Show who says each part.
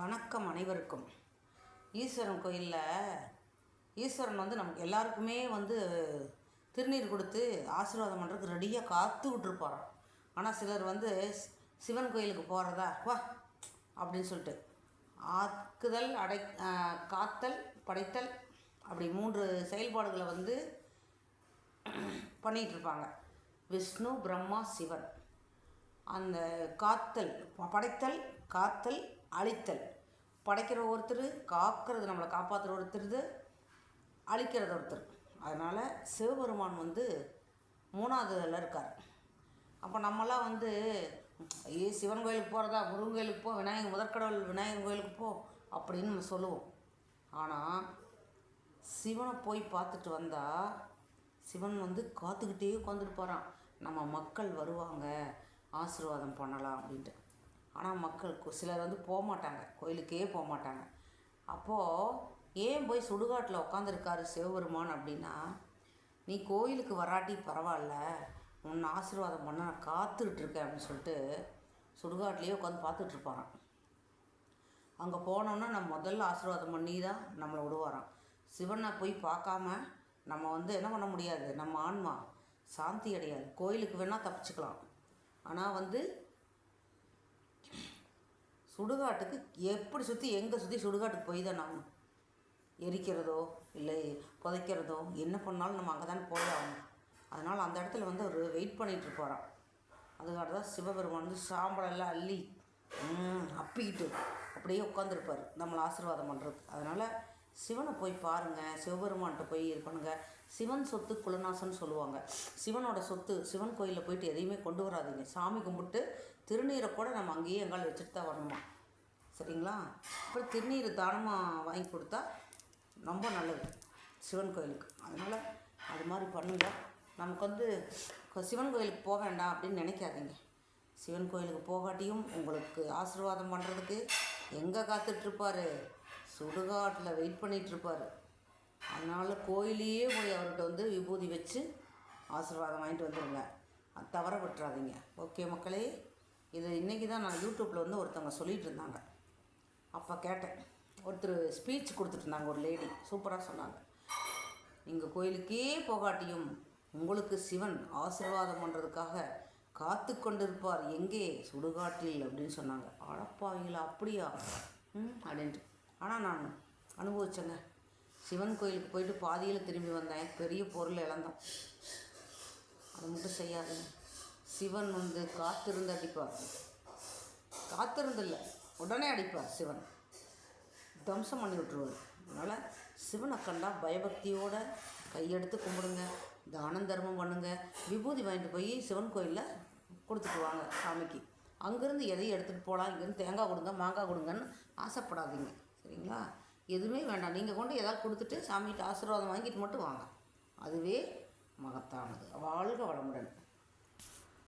Speaker 1: வணக்கம் அனைவருக்கும். ஈஸ்வரன் கோயிலில் ஈஸ்வரன் வந்து நமக்கு எல்லாருக்குமே வந்து திருநீர் கொடுத்து ஆசீர்வாதம் பண்ணுறதுக்கு ரெடியாக காத்துக்கிட்டு இருப்பாராம் ஆனால் சிலர் வந்து சிவன் கோயிலுக்கு போகிறதா வா அப்படின்னு சொல்லிட்டு. ஆக்குதல் அடை காத்தல் படைத்தல் அப்படி மூன்று செயல்பாடுகளை வந்து பண்ணிகிட்ருப்பாங்க. விஷ்ணு பிரம்மா சிவன். அந்த காத்தல் படைத்தல் காத்தல் அழித்தல். படைக்கிற ஒருத்தர் காக்கிறது நம்மளை காப்பாற்றுற ஒருத்தர் அழிக்கிறது ஒருத்தர். அதனால் சிவபெருமான் வந்து மூணாவது இதில் இருக்கார். அப்போ நம்மளாம் வந்து ஏ சிவன் கோயிலுக்கு போகிறதா முருகன் கோயிலுக்கு போ விநாயகர் முதற்கடவுள் விநாயகர் கோயிலுக்கு போ அப்படின்னு நம்ம சொல்லுவோம். ஆனால் சிவனை போய் பார்த்துட்டு வந்தால் சிவன் வந்து காத்துக்கிட்டே உட்காந்துட்டு போகிறான் நம்ம மக்கள் வருவாங்க ஆசீர்வாதம் பண்ணலாம் அப்படின்ட்டு. ஆனால் மக்கள் சிலர் வந்து போக மாட்டாங்க. கோயிலுக்கே போக மாட்டாங்க. அப்போது ஏன் போய் சுடுகாட்டில் உட்காந்துருக்காரு சிவபெருமான் அப்படின்னா நீ கோயிலுக்கு வராட்டி பரவாயில்ல உன்னை ஆசீர்வாதம் பண்ண நான் காத்துக்கிட்டு இருக்கேன் அப்படின்னு சொல்லிட்டு சுடுகாட்லேயே உட்காந்து பார்த்துட்ருப்பாராம் அங்கே போனோன்னா நம்ம முதல்ல ஆசீர்வாதம் பண்ணி தான் நம்மளை விடுவாராம். சிவனை போய் பார்க்காம நம்ம வந்து என்ன பண்ண முடியாது? நம்ம ஆன்மா சாந்தி அடையாது. கோயிலுக்கு வேணால் தப்பிச்சுக்கலாம். ஆனால் வந்து சுடுகாட்டுக்கு எப்படி சுற்றி எங்கே சுற்றி சுடுகாட்டுக்கு போய் தான் ஆகணும்? எரிக்கிறதோ இல்லை புதைக்கிறதோ என்ன பண்ணாலும் நம்ம அங்கே தானே போய் ஆகணும். அதனால் அந்த இடத்துல வந்து அவர் வெயிட் பண்ணிகிட்டு போகிறான் அதுக்காக தான் சிவபெருமான் வந்து சாம்பலெல்லாம் அள்ளி அப்பிக்கிட்டு அப்படியே உட்காந்துருப்பார் நம்மளை ஆசீர்வாதம் பண்ணுறது அதனால் சிவனை போய் பாருங்கள் சிவபெருமான்கிட்ட போய் இது பண்ணுங்கள் சிவன் சொத்து குலநாசன்னு சொல்லுவாங்க. சிவனோட சொத்து சிவன் கோயிலில் போயிட்டு எதையுமே கொண்டு வராதிங்க. சாமி கும்பிட்டு திருநீரை கூட நம்ம அங்கேயே எங்கால வச்சுட்டு தான் வரணுமா? சரிங்களா? அப்புறம் திருநீர் தானமாக வாங்கி கொடுத்தா ரொம்ப நல்லது சிவன் கோயிலுக்கு. அதனால் அது மாதிரி பண்ணுங்க. நமக்கு வந்து சிவன் கோயிலுக்கு போக வேண்டாம் அப்படின்னு நினைக்காதீங்க. சிவன் கோயிலுக்கு போகாட்டியும் உங்களுக்கு ஆசீர்வாதம் பண்ணுறதுக்கு எங்கே காத்துட்ருப்பார் சுடுகாட்டில் வெயிட் பண்ணிகிட்ருப்பார் அதனால் கோயிலையே போய் அவர்கிட்ட வந்து விபூதி வச்சு ஆசீர்வாதம் வாங்கிட்டு வந்துடுங்க தவற விட்டுறாதீங்க. ஓகே மக்களே இது இன்றைக்கி தான் நான் யூடியூப்பில் வந்து ஒருத்தவங்க சொல்லிகிட்டு இருந்தாங்க அப்போ கேட்டேன். ஒருத்தர் ஸ்பீச் கொடுத்துட்டு இருந்தாங்க ஒரு லேடி சூப்பராக சொன்னாங்க. நீங்கள் கோயிலுக்கே போகாட்டியும் உங்களுக்கு சிவன் ஆசீர்வாதம் பண்ணுறதுக்காக காத்து கொண்டிருப்பார் எங்கே? சுடுகாட்டில் அப்படின்னு சொன்னாங்க. அழப்பாவீங்களா அப்படியா? ம் அப்படின்ட்டு. ஆனால் நான் அனுபவிச்சேங்க. சிவன் கோயிலுக்கு போயிட்டு பாதியில் திரும்பி வந்தேன். பெரிய பொருள் இழந்தோம். அது மட்டும் செய்யாதுங்க. சிவன் வந்து காத்திருந்து அடிப்பார். காத்திருந்தில்ல உடனே அடிப்பார் சிவன். தம்சம் பண்ணி விட்டுருவார். அதனால் சிவனை கண்டா பயபக்தியோட கையெடுத்து கும்பிடுங்க. தானம் தர்மம் பண்ணுங்க. விபூதி வாங்கிட்டு போய் சிவன் கோயிலில் கொடுத்துட்டு வாங்க சாமிக்கு. அங்கேருந்து எதையும் எடுத்துகிட்டு போகலாம் இங்கேருந்து தேங்காய் கொடுங்க மாங்காய் கொடுங்கன்னு ஆசைப்படாதீங்க. சரிங்களா எதுவுமே வேண்டாம். நீங்கள் கொண்டு ஏதாவது கொடுத்துட்டு சாமிகிட்ட ஆசீர்வாதம் வாங்கிட்டு மட்டும் வாங்க. அதுவே மகத்தானது. வாழ்க வளமுடன்.